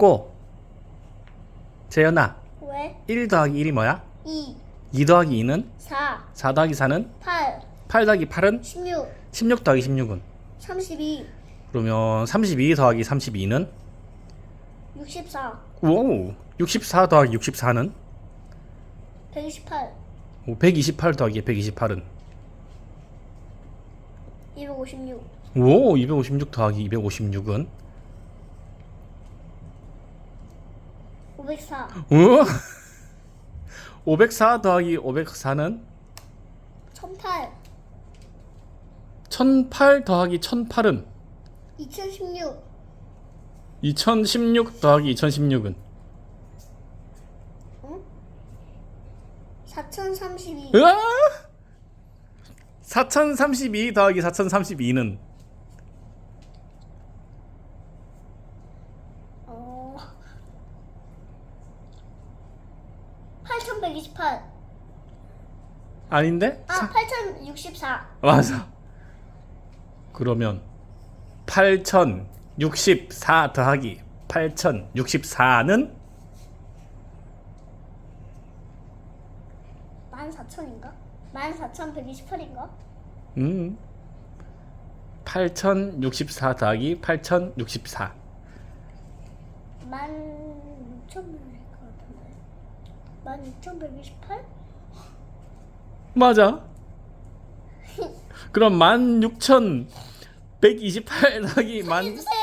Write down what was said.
맞고. 재현아. 왜? 1 더하기 1이 뭐야? 2, 2 더하기 2는? 4, 4 더하기 4는? 8, 8 더하기 8은? 16, 16 더하기 16은? 32, 그러면 32 더하기 32는? 64, 오 64 더하기 64는? 128, 128 더하기 128은? 256, 오 256 더하기 256은 504, 오504 더하기 504는? 1008, 1008 더하기 1008은? 2016, 2016 더하기 2016은? 4032, 으아 4032 더하기 4032는 어, 8128, 아닌데? 아, 8064, 맞아. 그러면 8064 더하기 8064는 14,000인가? 14,128인가? 음 8064 더하기 8064 16,100일 것같 은데 16,128? 맞아. 그럼 16,128 더하기 만 해주세요